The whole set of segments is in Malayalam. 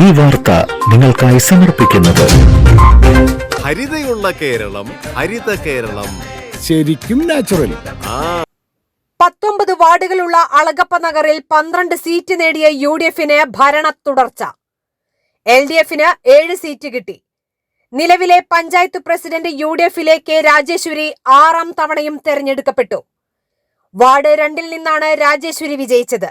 ഈ വാർത്ത നിങ്ങൾക്കായി സമർപ്പിക്കുന്നത്. ഹരിതയുള്ള കേരളം ഹരിത കേരളം. ശരിക്കും നാച്ചുറൽ. പത്തൊമ്പത് വാർഡുകളുള്ള അളഗപ്പ നഗറിൽ പന്ത്രണ്ട് സീറ്റ് നേടിയ യു ഡി എഫിന് ഭരണ തുടർച്ച. എൽ ഡി എഫിന് ഏഴ് സീറ്റ് കിട്ടി. നിലവിലെ പഞ്ചായത്ത് പ്രസിഡന്റ് യു ഡി എഫിലെ കെ രാജേശ്വരി ആറാം തവണയും തെരഞ്ഞെടുക്കപ്പെട്ടു. വാർഡ് രണ്ടിൽ നിന്നാണ് രാജേശ്വരി വിജയിച്ചത്.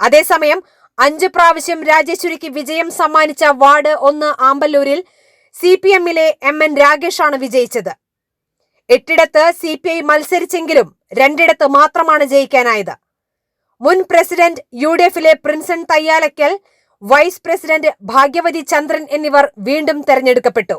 അതേസമയം അഞ്ച് പ്രാവശ്യം രാജേശ്വരിക്ക് വിജയം സമ്മാനിച്ച വാർഡ് ഒന്ന് ആമ്പല്ലൂരിൽ സി പി എമ്മിലെ എം എൻ രാഗേഷാണ് വിജയിച്ചത്. എട്ടിടത്ത് സി പി ഐ മത്സരിച്ചെങ്കിലും രണ്ടിടത്ത് മാത്രമാണ് ജയിക്കാനായത്. മുൻ പ്രസിഡന്റ് യു ഡി എഫിലെ പ്രിൻസൺ തയ്യാലക്കൽ വൈസ് പ്രസിഡന്റ് ഭാഗ്യവതി ചന്ദ്രൻ എന്നിവർ വീണ്ടും തെരഞ്ഞെടുക്കപ്പെട്ടു.